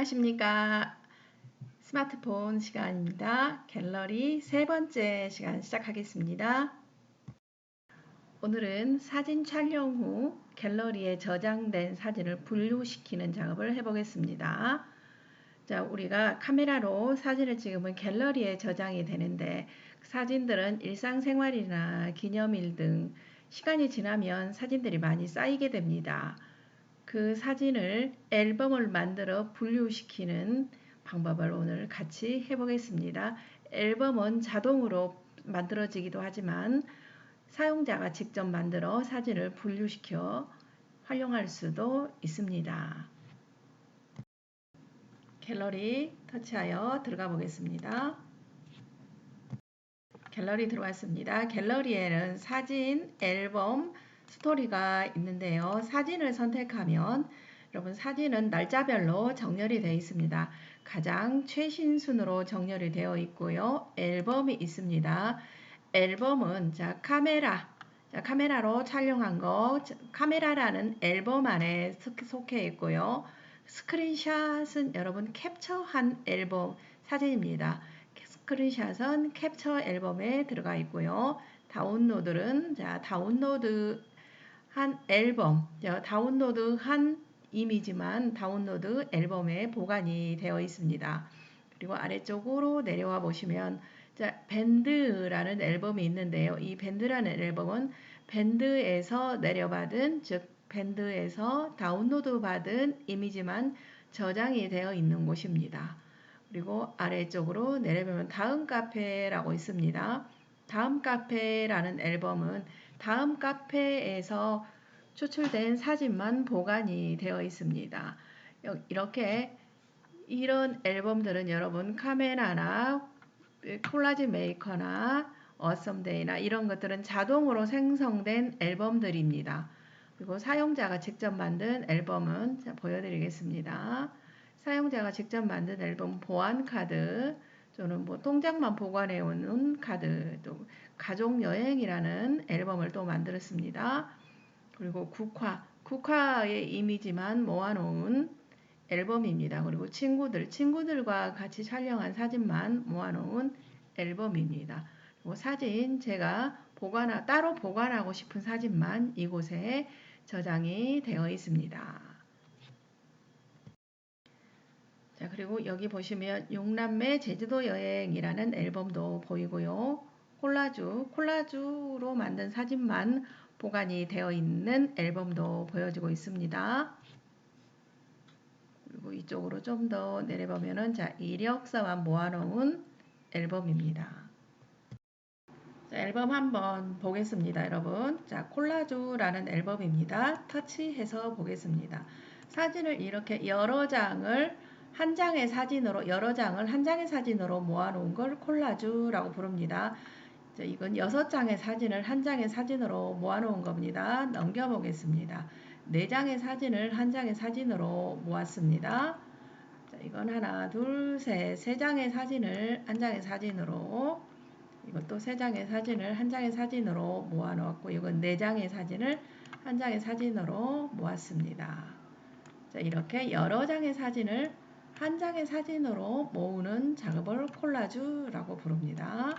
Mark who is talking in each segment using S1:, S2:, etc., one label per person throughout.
S1: 안녕하십니까. 스마트폰 시간입니다. 갤러리 세 번째 시간 시작하겠습니다. 오늘은 사진 촬영 후 갤러리에 저장된 사진을 분류시키는 작업을 해보겠습니다. 자, 우리가 카메라로 사진을 찍으면 갤러리에 저장이 되는데 사진들은 일상생활이나 기념일 등 시간이 지나면 사진들이 많이 쌓이게 됩니다. 그 사진을 앨범을 만들어 분류시키는 방법을 오늘 같이 해보겠습니다. 앨범은 자동으로 만들어지기도 하지만 사용자가 직접 만들어 사진을 분류시켜 활용할 수도 있습니다. 갤러리 터치하여 들어가 보겠습니다. 갤러리 들어왔습니다. 갤러리에는 사진, 앨범, 스토리가 있는데요. 사진을 선택하면 여러분 사진은 날짜별로 정렬이 되어 있습니다. 가장 최신 순으로 정렬이 되어 있고요. 앨범이 있습니다. 앨범은 자 카메라 자, 카메라로 촬영한 거 카메라라는 앨범 안에 속해 있고요. 스크린샷은 여러분 캡처한 앨범 사진입니다. 스크린샷은 캡처 앨범에 들어가 있고요. 다운로드는 자 다운로드 한 앨범, 다운로드 한 이미지만 다운로드 앨범에 보관이 되어 있습니다. 그리고 아래쪽으로 내려와 보시면 자, 밴드라는 앨범이 있는데요. 이 밴드라는 앨범은 밴드에서 내려받은 즉 밴드에서 다운로드 받은 이미지만 저장이 되어 있는 곳입니다. 그리고 아래쪽으로 내려보면 다음 카페라고 있습니다. 다음 카페라는 앨범은 다음 카페에서 추출된 사진만 보관이 되어 있습니다. 이렇게 이런 앨범들은 여러분 카메라나 콜라지 메이커나 어썸데이나 이런 것들은 자동으로 생성된 앨범들입니다. 그리고 사용자가 직접 만든 앨범은 보여드리겠습니다. 사용자가 직접 만든 앨범 보안 카드 또는 뭐 통장만 보관해 오는 카드 또 가족 여행이라는 앨범을 또 만들었습니다. 그리고 국화 국화의 이미지만 모아놓은 앨범입니다. 그리고 친구들 친구들과 같이 촬영한 사진만 모아놓은 앨범입니다. 그리고 사진 제가 보관 따로 보관하고 싶은 사진만 이곳에 저장이 되어 있습니다. 자, 그리고 여기 보시면 용남매 제주도 여행이라는 앨범도 보이고요. 콜라주, 콜라주로 만든 사진만 보관이 되어 있는 앨범도 보여지고 있습니다. 그리고 이쪽으로 좀 더 내려보면은 자, 이력서만 모아놓은 앨범입니다. 자, 앨범 한번 보겠습니다, 여러분. 자, 콜라주라는 앨범입니다. 터치해서 보겠습니다. 사진을 이렇게 여러 장을 한 장의 사진으로 여러 장을 한 장의 사진으로 모아놓은 걸 콜라주라고 부릅니다. 이건 여섯 장의 사진을 한 장의 사진으로 모아놓은 겁니다. 넘겨보겠습니다. 네 장의 사진을 한 장의 사진으로 모았습니다. 자, 이건 하나, 둘, 셋, 세 장의 사진을 한 장의 사진으로 이것도 세 장의 사진을 한 장의 사진으로 모아놓았고 이건 네 장의 사진을 한 장의 사진으로 모았습니다. 자, 이렇게 여러 장의 사진을 한 장의 사진으로 모으는 작업을 콜라주라고 부릅니다.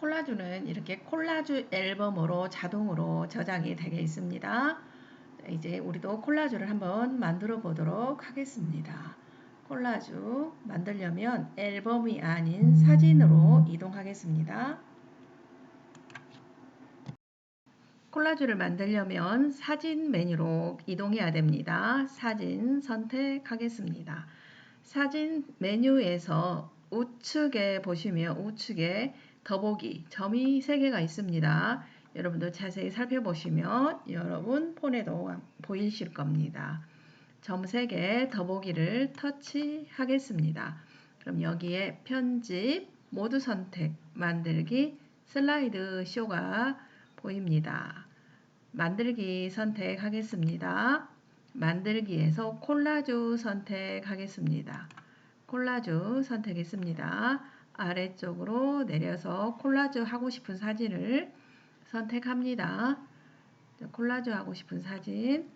S1: 콜라주는 이렇게 콜라주 앨범으로 자동으로 저장이 되게 있습니다. 이제 우리도 콜라주를 한번 만들어 보도록 하겠습니다. 콜라주 만들려면 앨범이 아닌 사진으로 이동하겠습니다. 콜라주를 만들려면 사진 메뉴로 이동해야 됩니다. 사진 선택하겠습니다. 사진 메뉴에서 우측에 보시면 우측에 더보기 점이 3개가 있습니다. 여러분도 자세히 살펴보시면 여러분 폰에도 보이실 겁니다. 점 3개 더보기를 터치하겠습니다. 그럼 여기에 편집, 모두 선택, 만들기, 슬라이드 쇼가 보입니다. 만들기 선택하겠습니다. 만들기에서 콜라주 선택하겠습니다. 콜라주 선택했습니다. 아래쪽으로 내려서 콜라주 하고 싶은 사진을 선택합니다. 콜라주 하고 싶은 사진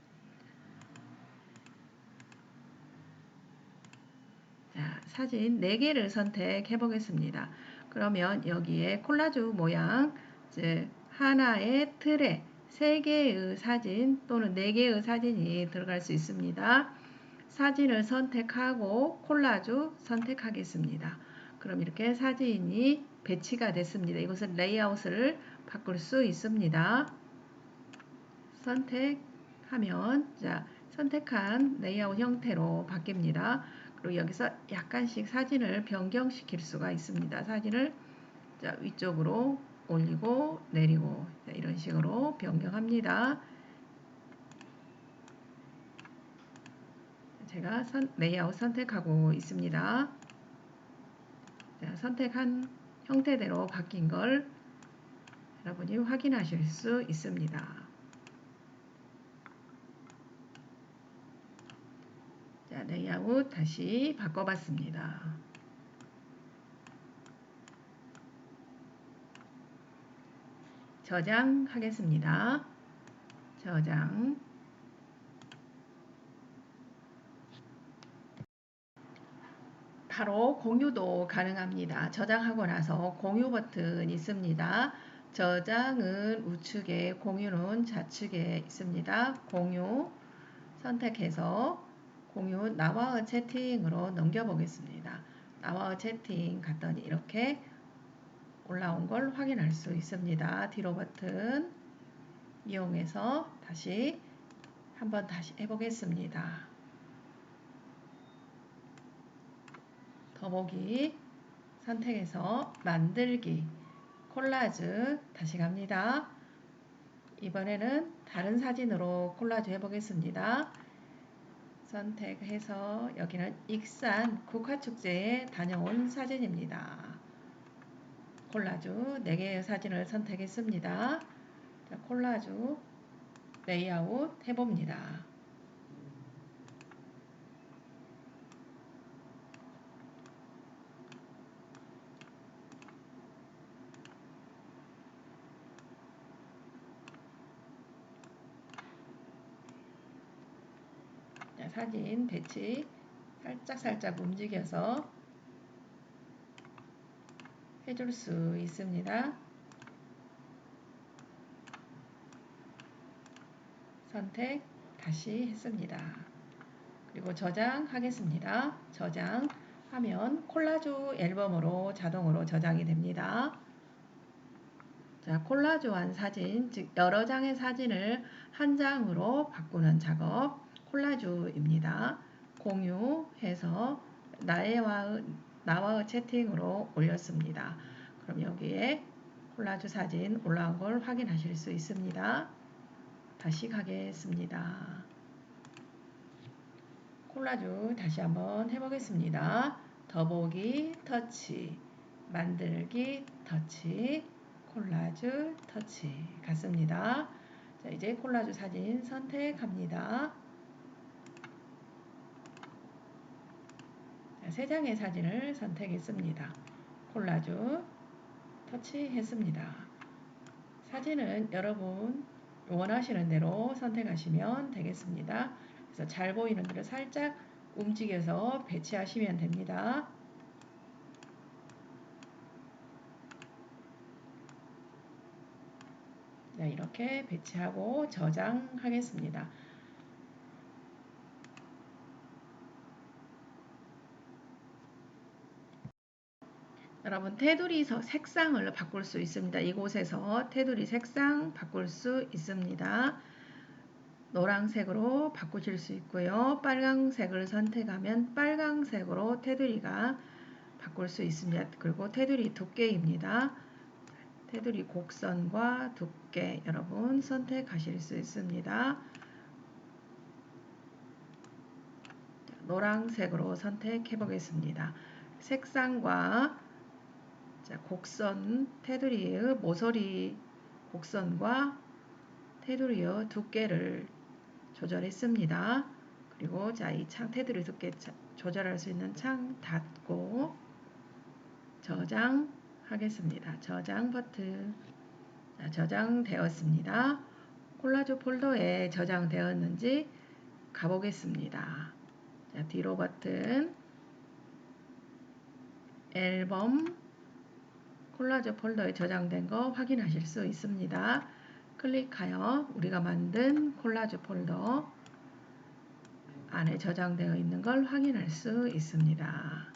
S1: 자, 사진 4개를 선택해 보겠습니다. 그러면 여기에 콜라주 모양, 즉 하나의 틀에 3개의 사진 또는 4개의 사진이 들어갈 수 있습니다. 사진을 선택하고 콜라주 선택하겠습니다. 그럼 이렇게 사진이 배치가 됐습니다. 이것은 레이아웃을 바꿀 수 있습니다. 선택하면 자 선택한 레이아웃 형태로 바뀝니다. 그리고 여기서 약간씩 사진을 변경시킬 수가 있습니다. 사진을 자, 위쪽으로 올리고 내리고 자, 이런 식으로 변경합니다. 제가 선, 레이아웃 선택하고 있습니다. 자, 선택한 형태대로 바뀐 걸 여러분이 확인하실 수 있습니다. 자, 레이아웃 다시 바꿔봤습니다. 저장하겠습니다. 저장. 바로 공유도 가능합니다. 저장하고 나서 공유 버튼 있습니다. 저장은 우측에 공유는 좌측에 있습니다. 공유 선택해서 공유 나와의 채팅으로 넘겨보겠습니다. 나와의 채팅 갔더니 이렇게 올라온 걸 확인할 수 있습니다. 뒤로 버튼 이용해서 다시 한번 다시 해보겠습니다. 더보기 선택해서 만들기 콜라즈 다시 갑니다. 이번에는 다른 사진으로 콜라주 해보겠습니다. 선택해서 여기는 익산 국화축제에 다녀온 사진입니다. 콜라주 4개의 사진을 선택했습니다. 자, 콜라주 레이아웃 해봅니다. 사진 배치 살짝 살짝 움직여서 해줄 수 있습니다. 선택 다시 했습니다. 그리고 저장하겠습니다. 저장하면 콜라주 앨범으로 자동으로 저장이 됩니다. 자, 콜라주한 사진, 즉 여러 장의 사진을 한 장으로 바꾸는 작업 콜라주입니다. 공유해서 나의 나와의 채팅으로 올렸습니다. 그럼 여기에 콜라주 사진 올라온 걸 확인하실 수 있습니다. 다시 가겠습니다. 콜라주 다시 한번 해보겠습니다. 더보기 터치, 만들기 터치, 콜라주 터치 같습니다. 자, 이제 콜라주 사진 선택합니다. 세 장의 사진을 선택했습니다. 콜라주 터치했습니다. 사진은 여러분 원하시는 대로 선택하시면 되겠습니다. 그래서 잘 보이는 대로 살짝 움직여서 배치하시면 됩니다. 네, 이렇게 배치하고 저장하겠습니다. 여러분 테두리 색상을 바꿀 수 있습니다. 이곳에서 테두리 색상 바꿀 수 있습니다. 노란색으로 바꾸실 수 있고요. 빨강색을 선택하면 빨강색으로 테두리가 바꿀 수 있습니다. 그리고 테두리 두께입니다. 테두리 곡선과 두께 여러분 선택하실 수 있습니다. 노란색으로 선택해 보겠습니다. 색상과 자, 곡선 테두리의 모서리 곡선과 테두리의 두께를 조절했습니다. 그리고 자, 이 창 테두리 두께 조절할 수 있는 창 닫고 저장 하겠습니다. 저장 버튼 자, 저장되었습니다. 콜라주 폴더에 저장되었는지 가보겠습니다. 자, 뒤로 버튼 앨범 콜라주 폴더에 저장된 거 확인하실 수 있습니다. 클릭하여 우리가 만든 콜라주 폴더 안에 저장되어 있는 걸 확인할 수 있습니다.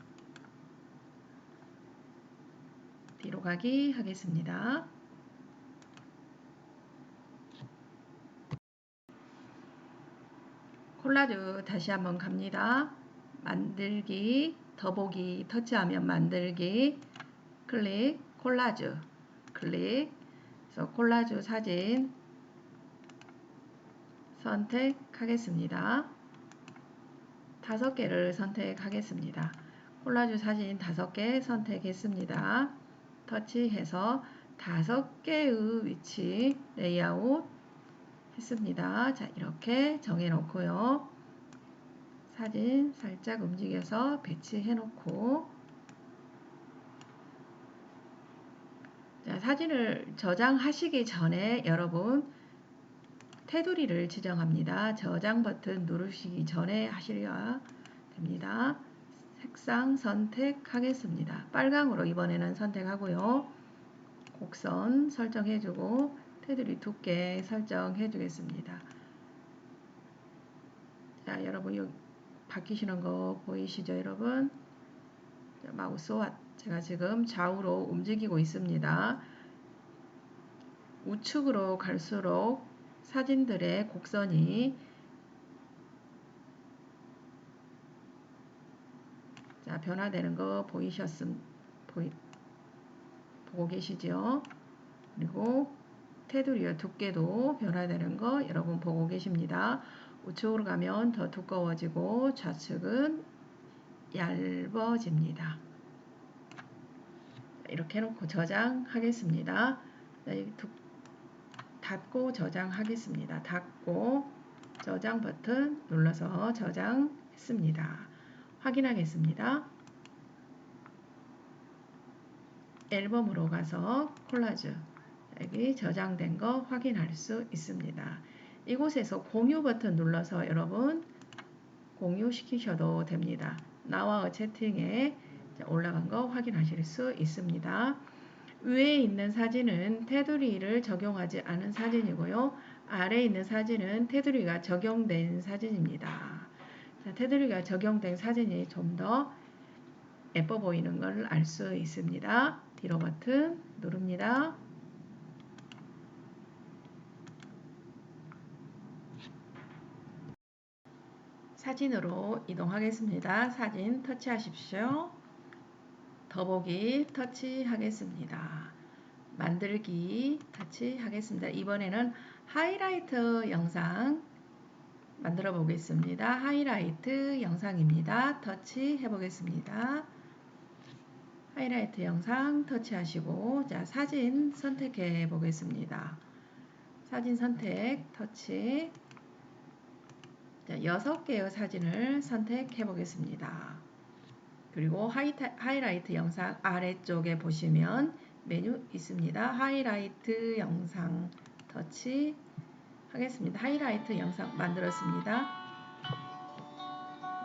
S1: 뒤로 가기 하겠습니다. 콜라주 다시 한번 갑니다. 만들기, 더보기, 터치하면 만들기, 클릭, 콜라주, 클릭, 그래서 콜라주 사진 선택하겠습니다. 다섯 개를 선택하겠습니다. 콜라주 사진 다섯 개 선택했습니다. 터치해서 다섯 개의 위치 레이아웃 했습니다. 자, 이렇게 정해 놓고요. 사진 살짝 움직여서 배치해 놓고 자, 사진을 저장하시기 전에 여러분 테두리를 지정합니다. 저장 버튼 누르시기 전에 하셔야 됩니다. 색상 선택하겠습니다. 빨강으로 이번에는 선택하고요. 곡선 설정해주고 테두리 두께 설정해주겠습니다. 자, 여러분 여기 바뀌시는 거 보이시죠, 여러분? 마우스와 제가 지금 좌우로 움직이고 있습니다. 우측으로 갈수록 사진들의 곡선이 자, 변화되는 거 보이셨음 보이, 보고 계시죠? 그리고 테두리의 두께도 변화되는 거 여러분 보고 계십니다. 우측으로 가면 더 두꺼워지고 좌측은 얇아집니다. 이렇게 해놓고 저장하겠습니다. 닫고 저장하겠습니다. 닫고 저장 버튼 눌러서 저장했습니다. 확인하겠습니다. 앨범으로 가서 콜라주 여기 저장된 거 확인할 수 있습니다. 이곳에서 공유 버튼 눌러서 여러분 공유시키셔도 됩니다. 나와 채팅에 올라간 거 확인하실 수 있습니다. 위에 있는 사진은 테두리를 적용하지 않은 사진이고요. 아래에 있는 사진은 테두리가 적용된 사진입니다. 자, 테두리가 적용된 사진이 좀 더 예뻐 보이는 걸 알 수 있습니다. 뒤로 버튼 누릅니다. 사진으로 이동하겠습니다. 사진 터치하십시오. 더보기 터치하겠습니다. 만들기 터치하겠습니다. 이번에는 하이라이트 영상 만들어 보겠습니다. 하이라이트 영상입니다. 터치해 보겠습니다. 하이라이트 영상 터치하시고 자 사진 선택해 보겠습니다. 사진 선택 터치 자, 6개의 사진을 선택해 보겠습니다. 그리고 하이타, 하이라이트 영상 아래쪽에 보시면 메뉴 있습니다. 하이라이트 영상 터치 하겠습니다. 하이라이트 영상 만들었습니다.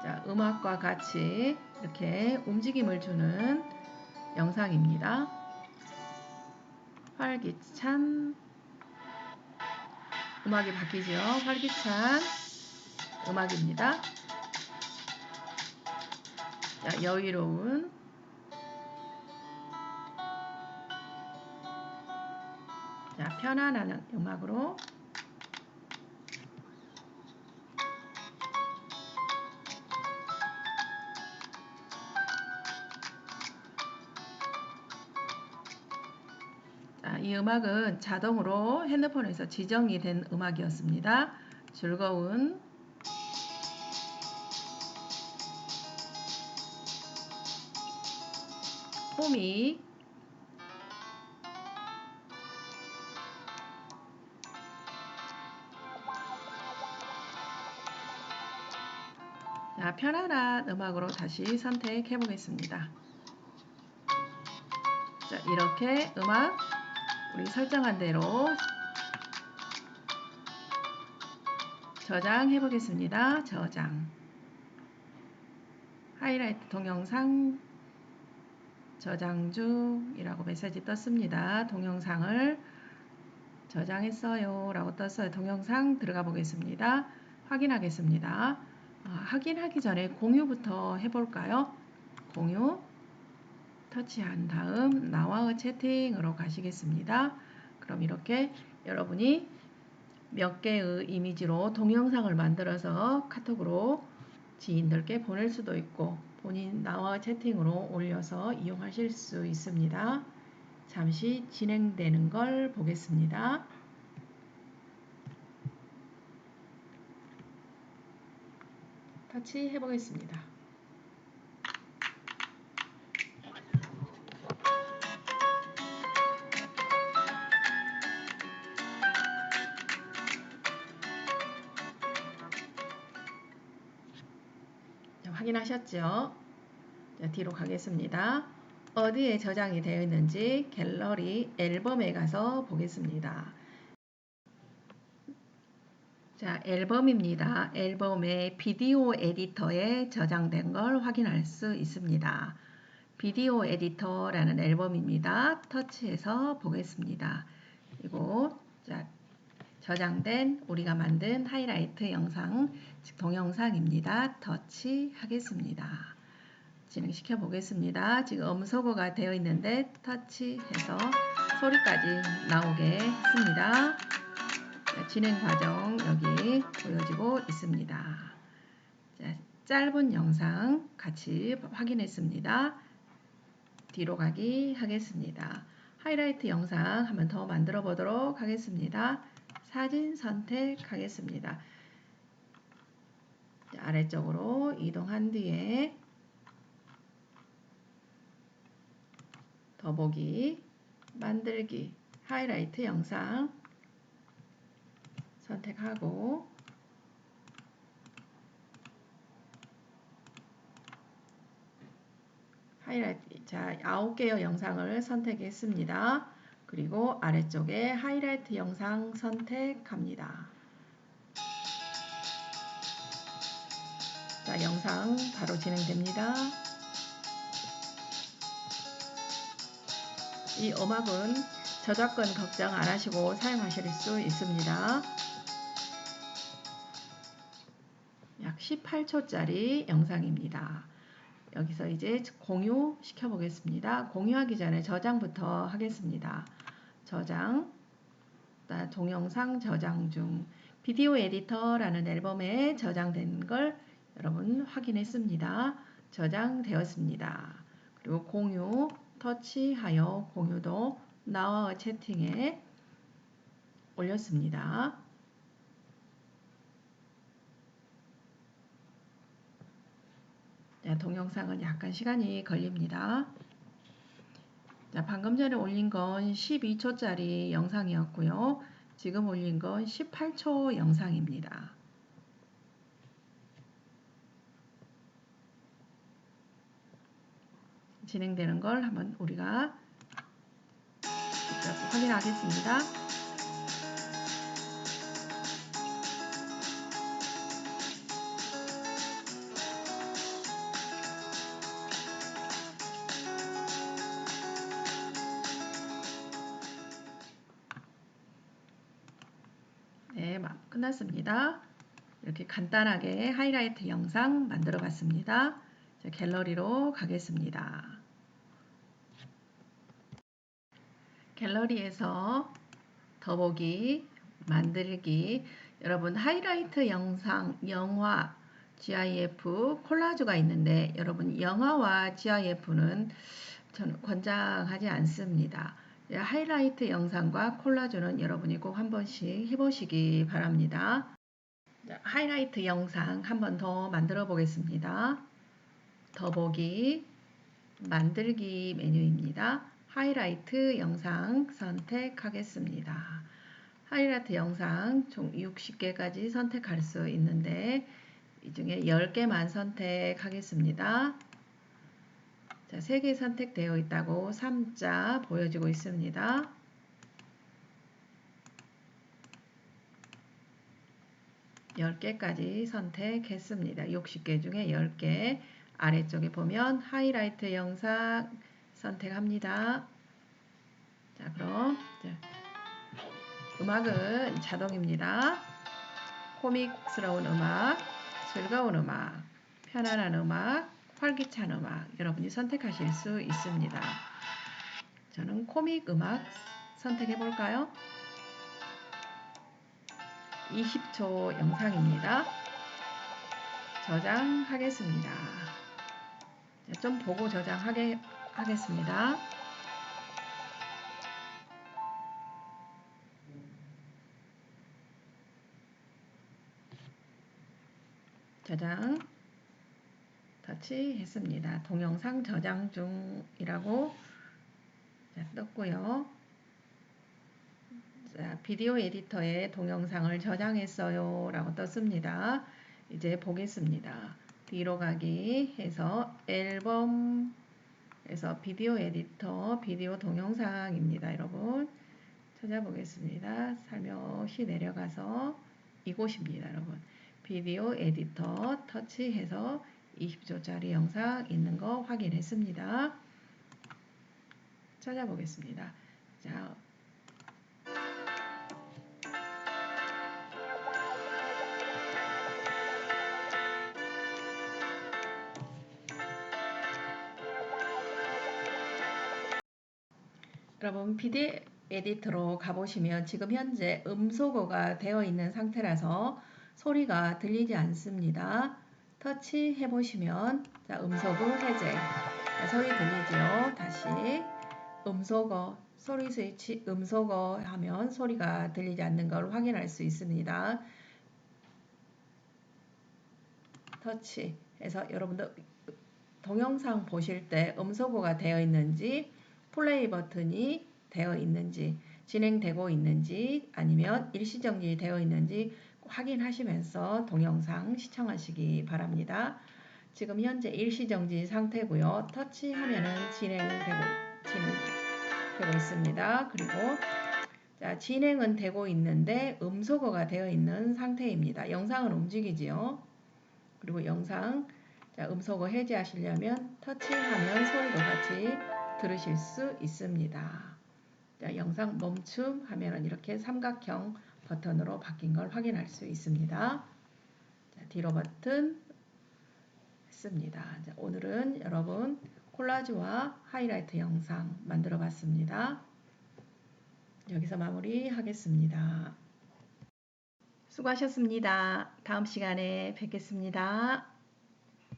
S1: 자, 음악과 같이 이렇게 움직임을 주는 영상입니다. 활기찬 음악이 바뀌죠. 활기찬 음악입니다. 자, 여유로운 자, 편안한 음악으로 자, 이 음악은 자동으로 핸드폰에서 지정이 된 음악이었습니다. 즐거운 홈이 자, 편안한 음악으로 다시 선택해 보겠습니다. 자, 이렇게 음악 우리 설정한 대로 저장해 보겠습니다. 저장. 하이라이트 동영상 저장 중이라고 메시지 떴습니다. 동영상을 저장했어요 라고 떴어요. 동영상 들어가 보겠습니다. 확인하겠습니다. 아, 확인하기 전에 공유부터 해볼까요? 공유 터치한 다음 나와의 채팅으로 가시겠습니다. 그럼 이렇게 여러분이 몇 개의 이미지로 동영상을 만들어서 카톡으로 지인들께 보낼 수도 있고 본인 나와 채팅으로 올려서 이용하실 수 있습니다. 잠시 진행되는 걸 보겠습니다. 터치 해 보겠습니다. 확인하셨죠? 자, 뒤로 가겠습니다. 어디에 저장이 되어 있는지 갤러리 앨범에 가서 보겠습니다. 자, 앨범입니다. 앨범의 비디오 에디터에 저장된 걸 확인할 수 있습니다. 비디오 에디터라는 앨범입니다. 터치해서 보겠습니다. 이곳 자, 저장된 우리가 만든 하이라이트 영상, 즉 동영상입니다. 터치하겠습니다. 진행시켜 보겠습니다. 지금 음소거가 되어 있는데 터치해서 소리까지 나오게 했습니다. 자, 진행 과정 여기 보여지고 있습니다. 자, 짧은 영상 같이 확인했습니다. 뒤로 가기 하겠습니다. 하이라이트 영상 한번 더 만들어 보도록 하겠습니다. 사진 선택하겠습니다. 아래쪽으로 이동한 뒤에 더보기, 만들기, 하이라이트 영상 선택하고 하이라이트 자 9개의 영상을 선택했습니다. 그리고 아래쪽에 하이라이트 영상 선택합니다. 자, 영상 바로 진행됩니다. 이 음악은 저작권 걱정 안 하시고 사용하실 수 있습니다. 약 18초짜리 영상입니다. 여기서 이제 공유 시켜 보겠습니다. 공유하기 전에 저장부터 하겠습니다. 저장, 동영상 저장 중 비디오 에디터라는 앨범에 저장된 걸 여러분 확인했습니다. 저장되었습니다. 그리고 공유, 터치하여 공유도 나와 채팅에 올렸습니다. 자, 동영상은 약간 시간이 걸립니다. 자, 방금 전에 올린 건 12초짜리 영상이었고요. 지금 올린 건 18초 영상입니다. 진행되는 걸 한번 우리가 직접 확인하겠습니다. 끝났습니다. 이렇게 간단하게 하이라이트 영상 만들어 봤습니다. 갤러리로 가겠습니다. 갤러리에서 더보기, 만들기, 여러분 하이라이트 영상, 영화, GIF, 콜라주가 있는데 여러분 영화와 GIF는 저는 권장하지 않습니다. 하이라이트 영상과 콜라주는 여러분이 꼭 한 번씩 해보시기 바랍니다. 하이라이트 영상 한 번 더 만들어 보겠습니다. 더보기, 만들기 메뉴입니다. 하이라이트 영상 선택하겠습니다. 하이라이트 영상 총 60개까지 선택할 수 있는데 이 중에 10개만 선택하겠습니다. 자, 3개 선택되어 있다고 3자 보여지고 있습니다. (10개까지) 선택했습니다. (60개) 중에 (10개) 아래쪽에 보면 하이라이트 영상 선택합니다. 자, 그럼 음악은 자동입니다. 코믹스러운 음악, 즐거운 음악, 편안한 음악, 활기찬 음악 여러분이 선택하실 수 있습니다. 저는 코믹 음악 선택해 볼까요? 20초 영상입니다. 저장하겠습니다. 좀 보고 저장하게 하겠습니다. 저장 터치했습니다. 동영상 저장 중이라고 떴고요. 자, 비디오 에디터에 동영상을 저장했어요 라고 떴습니다. 이제 보겠습니다. 뒤로 가기 해서 앨범에서 비디오 에디터 비디오 동영상입니다. 여러분 찾아보겠습니다. 살며시 내려가서 이곳입니다. 여러분 비디오 에디터 터치해서 20초짜리 영상 있는 거 확인했습니다. 찾아보겠습니다. 자, 여러분 PD 에디터로 가보시면 지금 현재 음소거가 되어 있는 상태라서 소리가 들리지 않습니다. 터치 해보시면 자, 음소거 해제 소리 들리죠? 다시 음소거 소리 스위치 음소거 하면 소리가 들리지 않는 걸 확인할 수 있습니다. 터치 해서 여러분들 동영상 보실 때 음소거가 되어 있는지 플레이 버튼이 되어 있는지 진행되고 있는지 아니면 일시정지 되어 있는지 확인하시면서 동영상 시청하시기 바랍니다. 지금 현재 일시정지 상태고요. 터치하면은 진행되고, 진행되고 있습니다. 그리고 자, 진행은 되고 있는데 음소거가 되어 있는 상태입니다. 영상은 움직이지요. 그리고 영상 자, 음소거 해제하시려면 터치하면 소리도 같이 들으실 수 있습니다. 자, 영상 멈춤 하면 이렇게 삼각형 버튼으로 바뀐 걸 확인할 수 있습니다. 자, 뒤로 버튼 했습니다. 자, 오늘은 여러분 콜라주와 하이라이트 영상 만들어 봤습니다. 여기서 마무리 하겠습니다. 수고하셨습니다. 다음 시간에 뵙겠습니다.